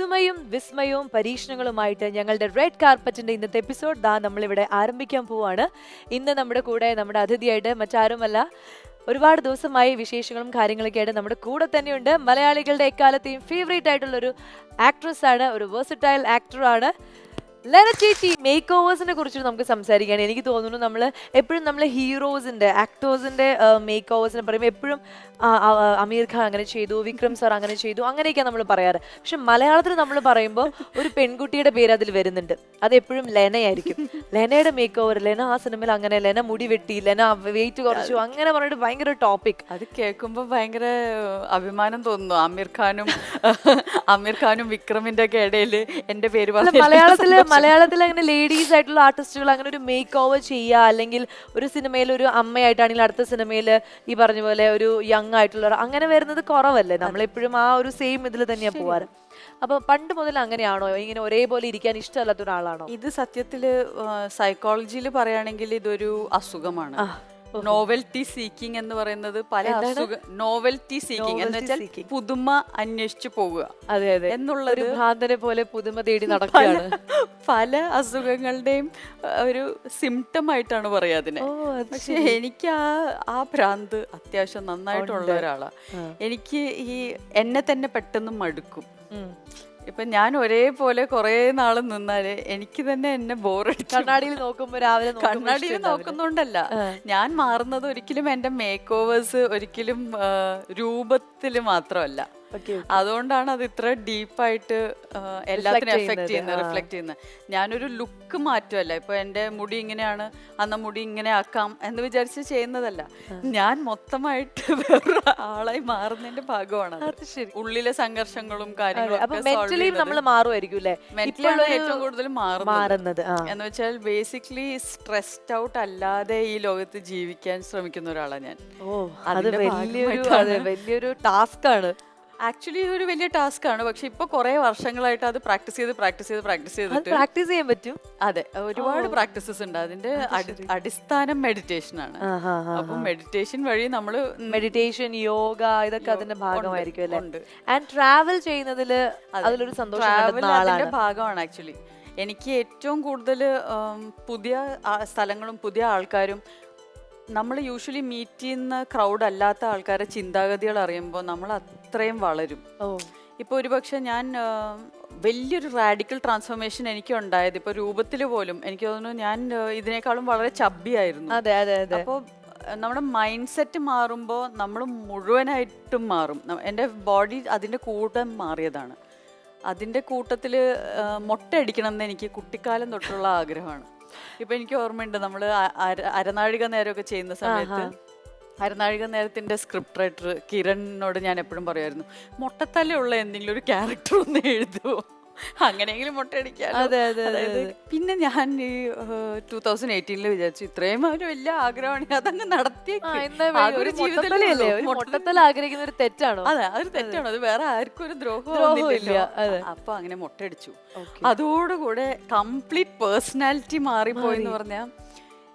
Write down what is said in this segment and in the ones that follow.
പുതുമയും വിസ്മയവും പരീക്ഷണങ്ങളുമായിട്ട് ഞങ്ങളുടെ റെഡ് കാർപ്പറ്റിന്റെ ഇന്നത്തെ എപ്പിസോഡ് ദാ നമ്മളിവിടെ ആരംഭിക്കാൻ പോവാണ്. ഇന്ന് നമ്മുടെ കൂടെ നമ്മുടെ അതിഥിയായിട്ട് മറ്റാരുമല്ല ഒരുപാട് ദിവസമായി വിശേഷങ്ങളും കാര്യങ്ങളൊക്കെ ആയിട്ട് നമ്മുടെ കൂടെ തന്നെയുണ്ട്. മലയാളികളുടെ എക്കാലത്തെയും ഫേവറേറ്റ് ആയിട്ടുള്ള ഒരു ആക്ട്രസ് ആണ് ഒരു വേഴ്സറ്റൈൽ ആക്ടറാണ് ലെന ചേച്ചി മേക്ക് ഓവേഴ്സിനെ കുറിച്ച് നമുക്ക് സംസാരിക്കുകയാണ്. എനിക്ക് തോന്നുന്നു നമ്മൾ എപ്പോഴും നമ്മൾ ഹീറോസിന്റെ ആക്ടേഴ്സിന്റെ മേക്ക് ഓവേഴ്സിനെ പറയുമ്പോൾ എപ്പോഴും അമീർ ഖാൻ അങ്ങനെ ചെയ്തു വിക്രം സാർ അങ്ങനെ ചെയ്തു അങ്ങനെയൊക്കെയാണ് നമ്മൾ പറയാറ്. പക്ഷെ മലയാളത്തിൽ നമ്മൾ പറയുമ്പോൾ ഒരു പെൺകുട്ടിയുടെ പേര് അതിൽ വരുന്നുണ്ട്. അത് എപ്പോഴും ലെനയായിരിക്കും. ലെനയുടെ മേക്ക് ഓവർ ലെന ആ സിനിമയിൽ അങ്ങനെ ലെന മുടി വെട്ടി ലെന വെയിറ്റ് കുറച്ചു അങ്ങനെ പറഞ്ഞിട്ട് ഭയങ്കര ടോപ്പിക് അത് കേൾക്കുമ്പോൾ ഭയങ്കര അഭിമാനം തോന്നുന്നു. അമീർ ഖാനും അമീർ ഖാനും വിക്രമിന്റെ ഒക്കെ ഇടയിൽ എന്റെ പേര് മലയാളത്തിൽ സന്തോഷം. മലയാളത്തിൽ അങ്ങനെ ലേഡീസ് ആയിട്ടുള്ള ആർട്ടിസ്റ്റുകൾ അങ്ങനെ ഒരു മേക്ക് ഓവർ ചെയ്യുക അല്ലെങ്കിൽ ഒരു സിനിമയിൽ ഒരു അമ്മയായിട്ടാണെങ്കിൽ അടുത്ത സിനിമയിൽ ഈ പറഞ്ഞ പോലെ ഒരു യങ് ആയിട്ടുള്ള അങ്ങനെ വരുന്നത് കുറവല്ലേ? നമ്മളെപ്പോഴും ആ ഒരു സെയിം ഇതിൽ തന്നെയാണ് പോവാറ്. അപ്പൊ പണ്ട് മുതൽ അങ്ങനെയാണോ? ഇങ്ങനെ ഒരേപോലെ ഇരിക്കാൻ ഇഷ്ടമല്ലാത്ത ഒരാളാണോ? ഇത് സത്യത്തിൽ സൈക്കോളജിയിൽ പറയുകയാണെങ്കിൽ ഇതൊരു അസുഖമാണ്. നോവൽറ്റി സീക്കിംഗ് എന്ന് പറയുന്നത് പല അസുഖ നോവൽറ്റി സീക്കിംഗ് എന്ന് വെച്ചാൽ പുതുമ അന്വേഷിച്ചു പോവുക. അതെ അതെ. എന്നുള്ള ഒരു ഭ്രാന്തനെ പോലെ പുതുമ തേടി നടക്കുകയാണ്. പല അസുഖങ്ങളുടെയും ഒരു സിംറ്റം ആയിട്ടാണ് പറയാ അതിനെ. പക്ഷെ എനിക്ക് ആ ആ ഭ്രാന്ത് അത്യാവശ്യം നന്നായിട്ടുള്ള ഒരാളാണ് എനിക്ക് ഈ എന്നെ തന്നെ പെട്ടെന്ന് മടുക്കും. ഇപ്പൊ ഞാൻ ഒരേപോലെ കുറെ നാൾ നിന്നാൽ എനിക്ക് തന്നെ എന്നെ ബോറടിക്കും. കണ്ണാടിയിൽ നോക്കുമ്പോ രാവിലെ കണ്ണാടിയിൽ നോക്കുന്നുണ്ടല്ല. ഞാൻ മാറുന്നത് ഒരിക്കലും എന്റെ മേക്ക് ഓവേഴ്സ് ഒരിക്കലും രൂപത്തിൽ മാത്രമല്ല. അതുകൊണ്ടാണ് അത് ഇത്ര ഡീപ്പായിട്ട് എല്ലാത്തിനും എഫക്ട് ചെയ്യുന്നത്. റിഫ്ലക്ട് ചെയ്യുന്നത്. ഞാനൊരു ലുക്ക് മാറ്റുമല്ല ഇപ്പൊ എന്റെ മുടി ഇങ്ങനെയാണ് അന്ന മുടി ഇങ്ങനെ ആക്കാം എന്ന് വിചാരിച്ച് ചെയ്യുന്നതല്ല. ഞാൻ മൊത്തമായിട്ട് വേറൊരു ആളായി മാറുന്നതിന്റെ ഭാഗമാണ്. ഉള്ളിലെ സംഘർഷങ്ങളും കാര്യങ്ങളും നമ്മൾ മാറുമായിരിക്കും ഏറ്റവും കൂടുതൽ മാറുന്നത്. എന്ന് വെച്ചാൽ ബേസിക്കലി സ്ട്രെസ്ഡ് ഔട്ട് അല്ലാതെ ഈ ലോകത്ത് ജീവിക്കാൻ ശ്രമിക്കുന്ന ഒരാളാണ് ഞാൻ. വലിയൊരു ടാസ്ക് ആണ്. ആക്ച്വലി ഒരു വലിയ ടാസ്ക് ആണ്. പക്ഷെ ഇപ്പൊ കുറെ വർഷങ്ങളായിട്ട് അത് പ്രാക്ടീസ് ചെയ്ത് പ്രാക്ടീസ് ചെയ്ത് പ്രാക്ടീസ് ചെയ്തിട്ട് പ്രാക്ടീസ് ചെയ്യാൻ പറ്റും? അതെ. ഒരുപാട് പ്രാക്ടീസസ് ഉണ്ട്. അതിന്റെ അടിസ്ഥാനം മെഡിറ്റേഷൻ ആണ്. അപ്പൊ മെഡിറ്റേഷൻ വഴി നമ്മൾ മെഡിറ്റേഷൻ യോഗ ഇതൊക്കെ അതിന്റെ ഭാഗമായിരിക്കും അല്ലേ. ആൻഡ് ട്രാവൽ ചെയ്യുന്നതിൽ അതിലൊരു സന്തോഷം ട്രാവൽ അതിന്റെ ഭാഗമാണ് ആക്ച്വലി എനിക്ക് ഏറ്റവും കൂടുതൽ പുതിയ സ്ഥലങ്ങളും പുതിയ ആൾക്കാരും നമ്മൾ യൂഷ്വലി മീറ്റ് ചെയ്യുന്ന ക്രൗഡ് അല്ലാത്ത ആൾക്കാരെ ചിന്താഗതികൾ അറിയുമ്പോൾ നമ്മൾ അത്രയും വളരും. ഇപ്പോൾ ഒരുപക്ഷെ ഞാൻ വലിയൊരു റാഡിക്കൽ ട്രാൻസ്ഫോർമേഷൻ എനിക്ക് ഉണ്ടായത് ഇപ്പോൾ രൂപത്തിൽ പോലും എനിക്ക് തോന്നുന്നു ഞാൻ ഇതിനേക്കാളും വളരെ ചബ്ബിയായിരുന്നു. അതെ അതെ അതെ. അപ്പോൾ നമ്മുടെ മൈൻഡ് സെറ്റ് മാറുമ്പോൾ നമ്മൾ മുഴുവനായിട്ടും മാറും. എന്റെ ബോഡി അതിന്റെ കൂടെ മാറിയതാണ്. അതിന്റെ കൂട്ടത്തിൽ മുട്ടയടിക്കണം എന്ന് എനിക്ക് കുട്ടിക്കാലം തൊട്ടുള്ള ആഗ്രഹമാണ്. ഇപ്പം എനിക്ക് ഓർമ്മയുണ്ട് നമ്മൾ അരനാഴിക നേരമൊക്കെ ചെയ്യുന്ന സമയത്ത് അരനാഴിക നേരത്തിന്റെ സ്ക്രിപ്റ്റ് റൈറ്റർ കിരണിനോട് ഞാൻ എപ്പോഴും പറയുമായിരുന്നു മുട്ടത്തലുള്ള എന്തെങ്കിലും ഒരു ക്യാരക്ടർ ഒന്ന് എഴുതുമോ അങ്ങനെയെങ്കിലും മുട്ടയടിക്കാം അതെ, അതെ, അതെ, അതെ. പിന്നെ ഞാൻ ഈ ടൂ തൗസൻഡ് എയ്റ്റീനിൽ വിചാരിച്ചു ഇത്രയും ഒരു വലിയ ആഗ്രഹമാണ് അതങ്ങ് നടത്തി ഒരു? ആഗ്രഹിക്കുന്ന ഒരു തെറ്റാണോ? അതെ അതൊരു തെറ്റാണോ? അത് വേറെ ആർക്കും ഒരു ദ്രോഹമില്ല. അപ്പൊ അങ്ങനെ മുട്ടയടിച്ചു. അതോടുകൂടെ കംപ്ലീറ്റ് പേഴ്സണാലിറ്റി മാറിപ്പോയി എന്ന് പറഞ്ഞാൽ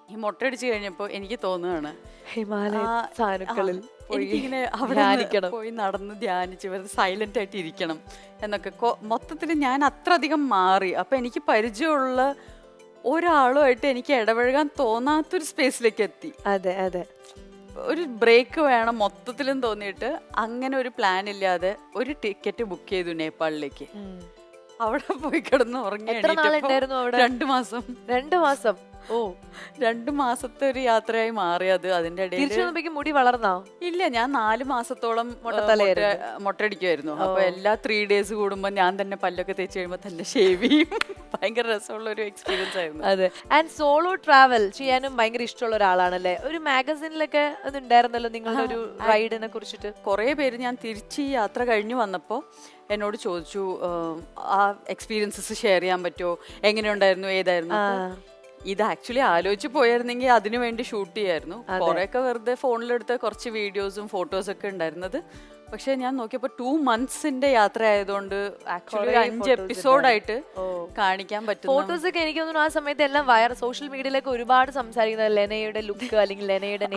ഈ മുട്ടയടിച്ച് കഴിഞ്ഞപ്പോ എനിക്ക് തോന്നുകയാണ് ഹിമാലയ സാനുക്കളിൽ എനിക്കിങ്ങനെ അവിടെ പോയി നടന്ന് ധ്യാനിച്ച് വെറുതെ സൈലന്റ് ആയിട്ട് ഇരിക്കണം എന്നൊക്കെ. മൊത്തത്തിൽ ഞാൻ അത്രയധികം മാറി. അപ്പൊ എനിക്ക് പരിചയമുള്ള ഒരാളുമായിട്ട് എനിക്ക് ഇടപഴകാൻ തോന്നാത്തൊരു സ്പേസിലേക്ക് എത്തി. അതെ അതെ. ഒരു ബ്രേക്ക് വേണം മൊത്തത്തിലും തോന്നിയിട്ട്. അങ്ങനെ ഒരു പ്ലാൻ ഇല്ലാതെ ഒരു ടിക്കറ്റ് ബുക്ക് ചെയ്തു നേപ്പാളിലേക്ക്. അവിടെ പോയി കിടന്ന് ഉറങ്ങി? രണ്ടു മാസം. രണ്ടു മാസം. ഓ. രണ്ടു മാസത്തെ ഒരു യാത്രയായി മാറി അത് അതിന്റെ ഇടയിൽ തിരിച്ചു വന്നപ്പോഴേക്കും മുടി വളർന്നോ? ഇല്ല ഞാൻ നാല് മാസത്തോളം മുട്ടടിക്കുമായിരുന്നു മുട്ടത്തലയായിരുന്നു. മുട്ട- മുട്ടയടിക്കുമായിരുന്നു അപ്പൊ എല്ലാ ത്രീ ഡേയ്സ് കൂടുമ്പോ ഞാൻ തന്നെ പല്ലൊക്കെ തേച്ച് കഴിയുമ്പോ തന്നെ ഷേവ് ചെയ്യും. ഭയങ്കര രസമുള്ള ഒരു എക്സ്പീരിയൻസ് ആയിരുന്നു. അതെ. ആൻഡ് സോളോ ട്രാവൽ ചെയ്യാനും ഭയങ്കര ഇഷ്ടമുള്ള ഒരാളാണല്ലേ? ഒരു മാഗസിനിലൊക്കെ അത് ഉണ്ടായിരുന്നല്ലോ നിങ്ങളുടെ ഒരു റൈഡിനെ കുറിച്ചിട്ട്? കുറേ പേര് ഞാൻ തിരിച്ച് ഈ യാത്ര കഴിഞ്ഞു വന്നപ്പോൾ എന്നോട് ചോദിച്ചു "ആം, ആ എക്സ്പീരിയൻസസ് ഷെയർ ചെയ്യാൻ പറ്റുമോ? എങ്ങനെയുണ്ടായിരുന്നു? ഏതായിരുന്നു? ഇത് ആക്ച്വലി ആലോചിച്ച് പോയായിരുന്നെങ്കിൽ അതിനു വേണ്ടി ഷൂട്ട് ചെയ്യായിരുന്നു. കുറെയൊക്കെ വെറുതെ ഫോണിലെടുത്ത കുറച്ച് വീഡിയോസും ഫോട്ടോസും ഒക്കെ ഉണ്ടായിരുന്നത്. പക്ഷെ ഞാൻ നോക്കിയപ്പോൾ ടു മന്ത്സിന്റെ യാത്ര ആയതുകൊണ്ട് ആക്ച്വലി അഞ്ച് എപ്പിസോഡായിട്ട് കാണിക്കാൻ പറ്റും ഫോട്ടോസ് ഒക്കെ എനിക്ക് തോന്നുന്നു ആ സമയത്ത് എല്ലാം വയർ സോഷ്യൽ മീഡിയയിലൊക്കെ ഒരുപാട് സംസാരിക്കുന്നത് ലെനയുടെ ലുക്ക് അല്ലെങ്കിൽ ലെനയുടെ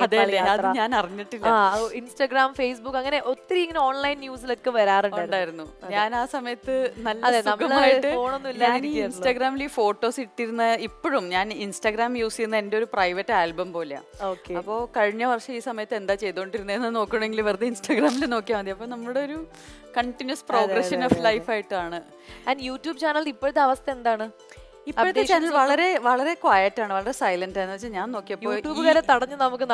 ഞാൻ അറിഞ്ഞിട്ടില്ല. ഇൻസ്റ്റാഗ്രാം ഫേസ്ബുക്ക് അങ്ങനെ ഒത്തിരി ഇങ്ങനെ ഓൺലൈൻ ന്യൂസിലൊക്കെ വരാറുണ്ടായിരുന്നു. ഞാൻ ആ സമയത്ത് നല്ല. ഇൻസ്റ്റാഗ്രാമിൽ ഈ ഫോട്ടോസ് ഇട്ടിരുന്ന ഇപ്പോഴും ഞാൻ ഇൻസ്റ്റാഗ്രാം യൂസ് ചെയ്യുന്ന എന്റെ ഒരു പ്രൈവറ്റ് ആൽബം പോലെയാണ് ഓക്കെ അപ്പോൾ കഴിഞ്ഞ വർഷം ഈ സമയത്ത് എന്താ ചെയ്തോണ്ടിരുന്നതെന്ന് നോക്കണമെങ്കിൽ വെറുതെ ഇൻസ്റ്റാഗ്രാമിൽ നോക്കിയാൽ മതി. അപ്പൊ നമ്മുടെ ഒരു കണ്ടിന്യൂസ് പ്രോഗ്രഷൻ ഓഫ് ലൈഫ് ആയിട്ടാണ്. ആൻഡ് യൂട്യൂബ് ചാനൽ ഇപ്പോഴത്തെ അവസ്ഥ എന്താണ്? ഇപ്പോഴത്തെ ചാനൽ വളരെ വളരെ ക്വയറ്റ് ആണ് വളരെ സൈലന്റ് ആണ്. വെച്ചാൽ ഞാൻ നോക്കിയപ്പോൾ യൂട്യൂബുകാരെ തടഞ്ഞ് നമുക്ക്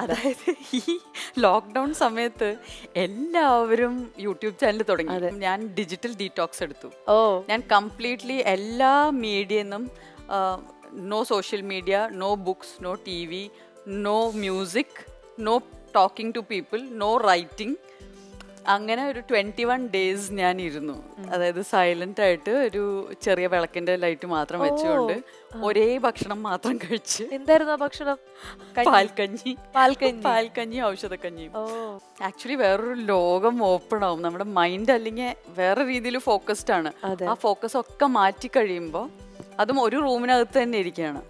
അതായത് ഈ ലോക്ക്ഡൗൺ സമയത്ത് എല്ലാവരും യൂട്യൂബ് ചാനൽ തുടങ്ങി. ഞാൻ ഡിജിറ്റൽ ഡീടോക്സ് എടുത്തു. ഓ. ഞാൻ കംപ്ലീറ്റ്ലി എല്ലാ മീഡിയന്നും no social media no books no T V no music no talking to people no writing അങ്ങനെ ഒരു ട്വന്റി വൺ ഡേയ്സ് ഞാൻ ഇരുന്നു അതായത് സൈലന്റ് ആയിട്ട് ഒരു ചെറിയ വിളക്കിന്റെ ലൈറ്റ് മാത്രം വെച്ചുകൊണ്ട് ഒരേ ഭക്ഷണം മാത്രം കഴിച്ച് എന്തായിരുന്നു ആ ഭക്ഷണം? കഞ്ഞി? പാൽക്കഞ്ഞി. പാൽക്കഞ്ഞി. പാൽക്കഞ്ഞി ഔഷധക്കഞ്ഞിയും ഓ. ആക്ച്വലി വേറൊരു ലോകം ഓപ്പൺ ആവും. നമ്മുടെ മൈൻഡ് അല്ലെങ്കിൽ വേറെ രീതിയിൽ ഫോക്കസ്ഡ് ആണ്. ആ ഫോക്കസ് ഒക്കെ മാറ്റി കഴിയുമ്പോൾ അതും ഒരു റൂമിനകത്ത് തന്നെ ഇരിക്കുകയാണ്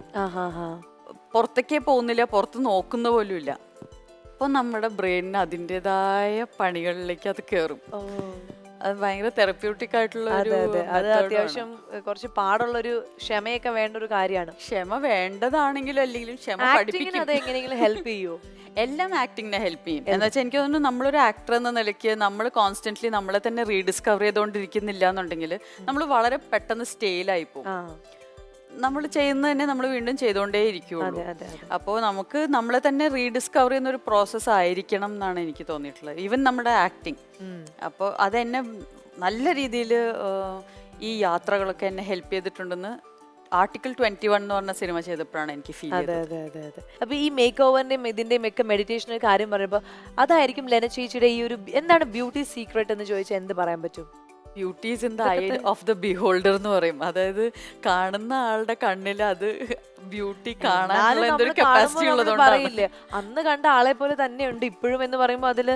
പുറത്തേക്കേ പോകുന്നില്ല പുറത്ത് നോക്കുന്ന പോലും ഇല്ല അപ്പോൾ നമ്മുടെ ബ്രെയിനിന് അതിന്റെതായ പണികളിലേക്ക് അത് കയറും അത് ഭയങ്കര തെറപ്യൂട്ടിക് ആയിട്ടുള്ള ഒരു അതെ. അത്യാവശ്യം കുറച്ച് കുറച്ച് പാടുള്ളൊരു ക്ഷമയൊക്കെ വേണ്ട ഒരു കാര്യമാണ്. ക്ഷമ വേണ്ടതാണെങ്കിലും അല്ലെങ്കിലും ക്ഷമ പഠിപ്പിക്കും. അത് എങ്ങനെയെങ്കിലും ഹെൽപ്പ് ചെയ്യോ? എല്ലാം ആക്ടിങ്ങിനെ ഹെൽപ്പ് ചെയ്യും. എന്ന് വെച്ചാൽ എനിക്ക് തോന്നുന്നു നമ്മളൊരു ആക്ടർ എന്ന നിലയ്ക്ക് നമ്മൾ കോൺസ്റ്റന്റ്ലി നമ്മളെ തന്നെ റീഡിസ്കവർ ചെയ്തുകൊണ്ടിരിക്കുന്നില്ല എന്നുണ്ടെങ്കിൽ നമ്മൾ വളരെ പെട്ടെന്ന് സ്റ്റേയിലായി പോകും. നമ്മൾ ചെയ്യുന്നത് തന്നെ നമ്മൾ വീണ്ടും ചെയ്തുകൊണ്ടേ ഇരിക്കുള്ളൂ. അപ്പോൾ നമുക്ക് നമ്മളെ തന്നെ റീഡിസ്കവർ ചെയ്യുന്ന ഒരു പ്രോസസ്സ് ആയിരിക്കണം എന്നാണ് എനിക്ക് തോന്നിയിട്ടുള്ളത്. ഈവൻ നമ്മുടെ ആക്ടിങ്. അപ്പോൾ അതെന്നെ നല്ല രീതിയിൽ ഈ യാത്രകളൊക്കെ എന്നെ ഹെൽപ്പ് ചെയ്തിട്ടുണ്ടെന്ന് ആർട്ടിക്കിൾ ട്വന്റി വൺ എന്ന് പറഞ്ഞ സിനിമ ചെയ്തപ്പോഴാണ് എനിക്ക് ഫീൽ അതെ അതെ അതെ അതെ. അപ്പൊ ഈ മേക്ക് ഓവറിന്റെയും ഇതിന്റെയും ഒക്കെ മെഡിറ്റേഷന്റെ കാര്യം പറയുമ്പോൾ അതായിരിക്കും ലെന ചേച്ചിയുടെ ഈ ഒരു എന്താണ് ബ്യൂട്ടി സീക്രട്ട് എന്ന് ചോദിച്ചാൽ എന്ത് പറയാൻ പറ്റും? Beauty's in the eye of the beholder എന്ന് പറയും. അതായത് കാണുന്ന ആളുടെ കണ്ണിൽ അത് ബ്യൂട്ടി കാണാനുള്ള എന്തൊരു കപ്പാസിറ്റി ഉള്ളതുകൊണ്ടാണ്. അന്ന് കണ്ട ആളെ പോലെ തന്നെയുണ്ട്. ഇപ്പോഴും എന്ന് പറയുമ്പോൾ അതിൽ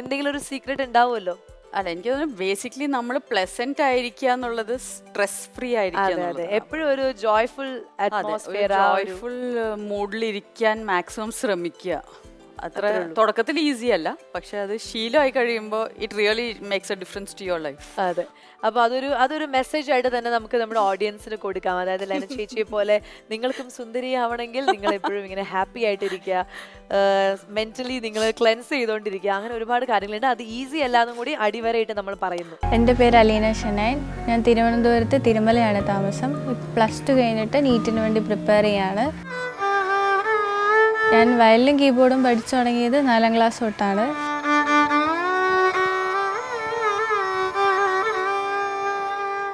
എന്തെങ്കിലും ഒരു സീക്രട്ട് ഉണ്ടാവുമല്ലോ? അല്ല എനിക്ക് തോന്നുന്നു ബേസിക്കലി നമ്മൾ പ്ലസന്റ് ആയിരിക്കുക എന്നുള്ളത് സ്ട്രെസ് ഫ്രീ ആയിരിക്കും ആയിരിക്കുക എപ്പോഴും ഒരു ജോയ്ഫുൾ ജോയ്ഫുൾ മൂഡിലിരിക്കാൻ മാക്സിമം ശ്രമിക്കുക. അത്ര തുടക്കത്തിൽ ഈസി അല്ല. പക്ഷെ അത് ശീലമായി കഴിയുമ്പോൾ it really makes a difference to your life അതെ. അപ്പോൾ അതൊരു അതൊരു മെസ്സേജ് ആയിട്ട് തന്നെ നമുക്ക് നമ്മുടെ ഓഡിയൻസിന് കൊടുക്കാം. അതായത് ലൈന ചേച്ചിയെ പോലെ നിങ്ങൾക്കും സുന്ദരി സുന്ദരിയാവണമെങ്കിൽ നിങ്ങൾ എപ്പോഴും ഇങ്ങനെ ഹാപ്പി ആയിട്ടിരിക്കുക. മെന്റലി നിങ്ങൾ ക്ലെൻസ് ചെയ്തുകൊണ്ടിരിക്കുക അങ്ങനെ ഒരുപാട് കാര്യങ്ങളുണ്ട്. അത് ഈസി അല്ലാന്നും കൂടി അടിവരായിട്ട് നമ്മൾ പറയുന്നു. എന്റെ പേര് അലീന ഷനൈൻ. ഞാൻ തിരുവനന്തപുരത്ത് തിരുമലയാണ് താമസം. പ്ലസ് ടു കഴിഞ്ഞിട്ട് നീറ്റിന് വേണ്ടി പ്രിപ്പയർ ചെയ്യാണ്. ഞാൻ വയലിനും കീബോർഡും പഠിച്ചു തുടങ്ങിയത് നാലാം ക്ലാസ് തൊട്ടാണ്.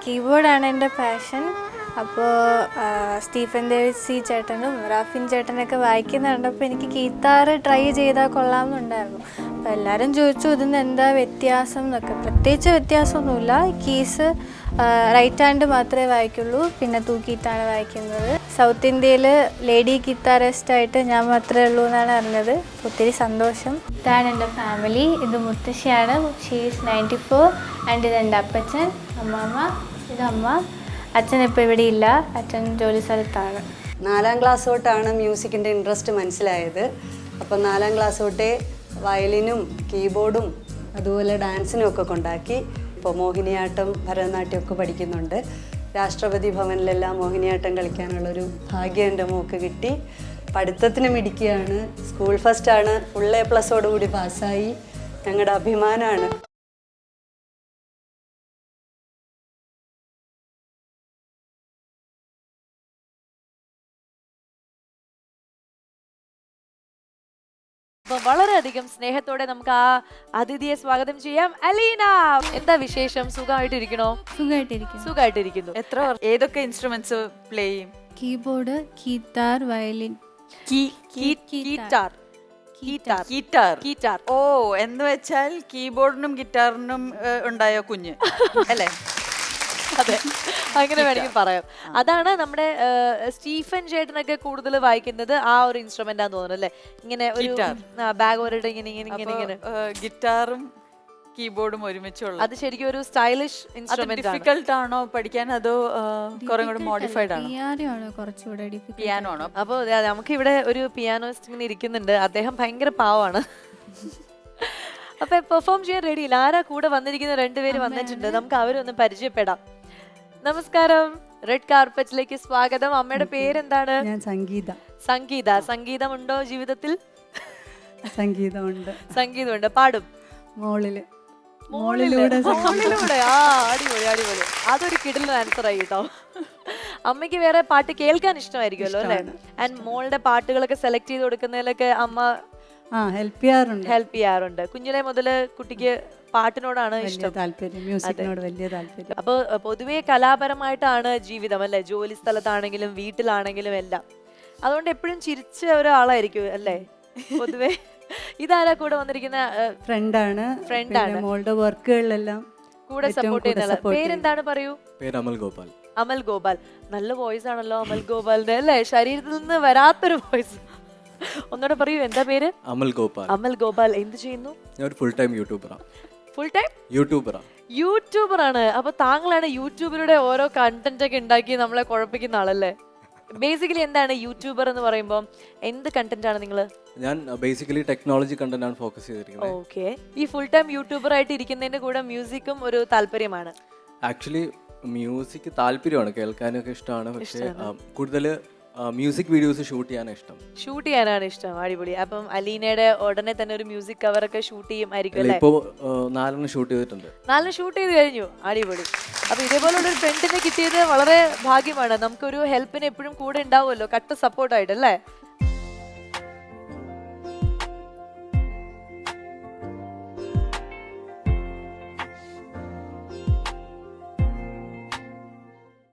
കീബോർഡാണ് എന്റെ പാഷൻ. അപ്പോൾ സ്റ്റീഫൻ ദേവി സി ചേട്ടനും റാഫിൻ ചേട്ടനൊക്കെ വായിക്കുന്ന കണ്ടപ്പോൾ എനിക്ക് ഗീത്താറ് ട്രൈ ചെയ്താൽ കൊള്ളാമെന്നുണ്ടായിരുന്നു. അപ്പോൾ എല്ലാവരും ചോദിച്ചു ഇതിന് എന്താ വ്യത്യാസം എന്നൊക്കെ. പ്രത്യേകിച്ച് വ്യത്യാസമൊന്നുമില്ല. കീസ് റൈറ്റ് ഹാൻഡ് മാത്രമേ വായിക്കുള്ളൂ പിന്നെ തൂക്കിയിട്ടാണ് വായിക്കുന്നത്. സൗത്ത് ഇന്ത്യയിൽ ലേഡി ഗിത്താറിസ്റ്റ് ആയിട്ട് ഞാൻ മാത്രമേ ഉള്ളൂ എന്നാണ് അറിഞ്ഞത്. ഒത്തിരി സന്തോഷം. ഇതാണ് എന്റെ ഫാമിലി ഇത് മുത്തശ്ശിയാണ്. ഷീസ് നയന്റി ഫോർ ആൻഡ് ഇത് എന്റെ അപ്പച്ചൻ അമ്മാമ്മ ഇത് അമ്മ. അച്ഛൻ ഇപ്പോൾ ഇവിടെ ഇല്ല. അച്ഛൻ ജോലി സ്ഥലത്താണ്. നാലാം ക്ലാസ് തൊട്ടാണ് മ്യൂസിക്കിന്റെ ഇൻട്രസ്റ്റ് മനസ്സിലായത്. അപ്പം നാലാം ക്ലാസ് തൊട്ടേ വയലിനും കീബോർഡും അതുപോലെ ഡാൻസിനും ഒക്കെ കൊണ്ടാക്കി. ഇപ്പോൾ മോഹിനിയാട്ടം ഭരതനാട്യമൊക്കെ പഠിക്കുന്നുണ്ട്. രാഷ്ട്രപതി ഭവനിലെല്ലാം മോഹിനിയാട്ടം കളിക്കാനുള്ളൊരു ഭാഗ്യം എന്റെ മോക്ക് കിട്ടി. പഠിത്തത്തിന് മിടിക്കുകയാണ് സ്കൂൾ ഫസ്റ്റാണ്. ഫുൾ എ പ്ലസോടുകൂടി പാസ്സായി. ഞങ്ങളുടെ അഭിമാനമാണ് വളരെയധികം സ്നേഹത്തോടെ നമുക്ക് ആ അതിഥിയെ സ്വാഗതം ചെയ്യാം. അലീന എന്താ വിശേഷം? സുഖമായിട്ടിരിക്കണോ? സുഖമായിട്ടിരിക്കും സുഖമായിട്ടിരിക്കുന്നു. എത്ര ഏതൊക്കെ ഇൻസ്ട്രുമെന്റ്സ് പ്ലേ ചെയ്യും? Keyboard guitar violin. ഓ എന്ന് വെച്ചാൽ കീബോർഡിനും ഗിറ്റാറിനും ഉണ്ടായ കുഞ്ഞ്? അല്ലേ? അതെ. അങ്ങനെ വേണമെങ്കിൽ പറയാം. അതാണ് നമ്മുടെ സ്റ്റീഫൻ ചേട്ടനൊക്കെ കൂടുതൽ വായിക്കുന്നത് ആ ഒരു ഇൻസ്ട്രുമെന്റ് ആണെന്ന് തോന്നുന്നു അല്ലേ? ഇങ്ങനെ ഒരു. ബാഗ് ഒരിടെ ഇങ്ങനെ ഇങ്ങനെ ഇങ്ങനെ ഇങ്ങനെ. ഗിറ്റാറും കീബോർഡും ഒരുമിച്ചുള്ള. അത് ശരിക്കും ഒരു സ്റ്റൈലിഷ് ഇൻസ്ട്രുമെന്റ് ഡിഫിക്കൽട്ട് ആണോ. പഠിക്കാൻ അതോ കുറേ കൂടെ മോഡിഫൈഡ് ആണോ? പിയാനോ കുറച്ചുകൂടെ പിയാനോ ആണോ? അപ്പോൾ നമുക്ക് ഇവിടെ ഒരു പിയാനോസ്റ്റ് ഇങ്ങനെ ഇരിക്കുന്നുണ്ട്. അദ്ദേഹം ഭയങ്കര പാവാണ്. അപ്പൊ പെർഫോം ചെയ്യാൻ റെഡി ഇല്ല. ആരാ കൂടെ വന്നിരിക്കുന്ന രണ്ടുപേര് വന്നിട്ടുണ്ട്. നമുക്ക് അവരൊന്ന് പരിചയപ്പെടാം. നമസ്കാരം. റെഡ് കാർപ്പറ്റിലേക്ക് സ്വാഗതം. അമ്മയുടെ പേരെന്താണ്? ഞാൻ സംഗീത. സംഗീത. സംഗീതമുണ്ടോ ജീവിതത്തിൽ? സംഗീതമുണ്ട്. സംഗീതമുണ്ട്. പാടും. മോളിൽ. മോളിലൂടെ മോളിലൂടെ. ആ അടിപൊളി അടിപൊളി. അതൊരു കിടിലൻ ആൻസർ ആയി കേട്ടോ. അമ്മയ്ക്ക് വേറെ പാട്ട് കേൾക്കാൻ ഇഷ്ടമായിരിക്കുമല്ലോ അല്ലേ? ആൻഡ് മോളുടെ പാട്ടുകളൊക്കെ സെലക്ട് ചെയ്ത് കൊടുക്കുന്നതിലൊക്കെ അമ്മ ഹെൽപ്പ് ചെയ്യാറുണ്ട്. ഹെൽപ്പ് ചെയ്യാറുണ്ട്. കുഞ്ഞിലെ മുതൽ കുട്ടിക്ക് പാട്ടിനോടാണ് ഇഷ്ടം. താല്പര്യം മ്യൂസിക്കിനോട് വലിയ താല്പര്യം. അപ്പോൾ പൊതുവേ കലാപരമായിട്ടാണ് ജീവിതം അല്ലേ? ജോലി സ്ഥലത്താണെങ്കിലും വീട്ടിലാണെങ്കിലും എല്ലാം. അതുകൊണ്ട് എപ്പോഴും ചിരിച്ച ഒരാളായിരിക്കും അല്ലേ? പൊതുവേ. ഇതാരാ കൂടെ വന്നിരിക്കുന്ന ഫ്രണ്ടാണ്. ഫ്രണ്ടാണ്. മോളുടെ വർക്കുകളിലെല്ലാം കൂടെ സപ്പോർട്ട് ചെയ്യുന്ന. പേരെന്താണ് പറയൂ? പേര് അമൽ ഗോപാൽ. അമൽ ഗോപാൽ. നല്ല വോയിസ് ആണല്ലോ അമൽ ഗോപാലിന്റെ അല്ലേ? ശരീരത്തിൽ നിന്ന് വരാത്തൊരു വോയിസ് ഒന്നുകൂടെ പറയൂ എന്താ പേര്? അമൽ ഗോപാൽ. അമൽ ഗോപാൽ എന്ത് ചെയ്യുന്നു? ഞാൻ ഒരു ഫുൾ ടൈം യൂട്യൂബറാണ് ഫുൾ ടൈം യൂട്യൂബറാണ് യൂട്യൂബർ ആണ്. അപ്പൊ താങ്കളാണ് യൂട്യൂബിലൂടെ ഓരോ കണ്ടന്റ് ഒക്കെ ഉണ്ടാക്കി നമ്മളെ കുഴപ്പിക്കുന്ന ആളല്ലേ? ബേസിക്കലി എന്താണ് യൂട്യൂബർ എന്ന് പറയുമ്പോൾ എന്ത് കണ്ടന്റ് ആണ് നിങ്ങൾ ഞാൻ ബേസിക്കലി ടെക്നോളജി കണ്ടന്റ് ആണ് ഫോക്കസ് ചെയ്തിരിക്കുന്നത്. ഓക്കെ ഈ ഫുൾ ടൈം യൂട്യൂബർ ആയിട്ട് ഇരിക്കുന്നതിന്റെ കൂടെ മ്യൂസിക്കും ഒരു താല്പര്യമാണ്. ആക്ച്വലി മ്യൂസിക് താല്പര്യമാണ്. കേൾക്കാനൊക്കെ ഇഷ്ടമാണ്. പക്ഷേ കൂടുതൽ മ്യൂസിക് വീഡിയോസ് ഷൂട്ട് ചെയ്യാനാണ് ഇഷ്ടം. ഷൂട്ട് ചെയ്യാനാണ് ഇഷ്ടം. അടിപൊളി. അപ്പം അലീനയുടെ ഉടനെ തന്നെ ഒരു മ്യൂസിക് കവർ ഒക്കെ ഷൂട്ട് ചെയ്യും ആയിരിക്കും അല്ല ഇപ്പോൾ നാലെണ്ണം ഷൂട്ട് ചെയ്തിട്ടുണ്ട്. നാലെണ്ണം ഷൂട്ട് ചെയ്ത് കഴിഞ്ഞു. അടിപൊളി. അപ്പൊ ഇതേപോലുള്ള ഒരു ഫ്രണ്ടിനെ കിട്ടിയത് വളരെ ഭാഗ്യമാണ്. നമുക്കൊരു ഹെൽപ്പിന് എപ്പോഴും കൂടെ ഉണ്ടാവുമല്ലോ. കട്ട സപ്പോർട്ടായിട്ട് അല്ലേ?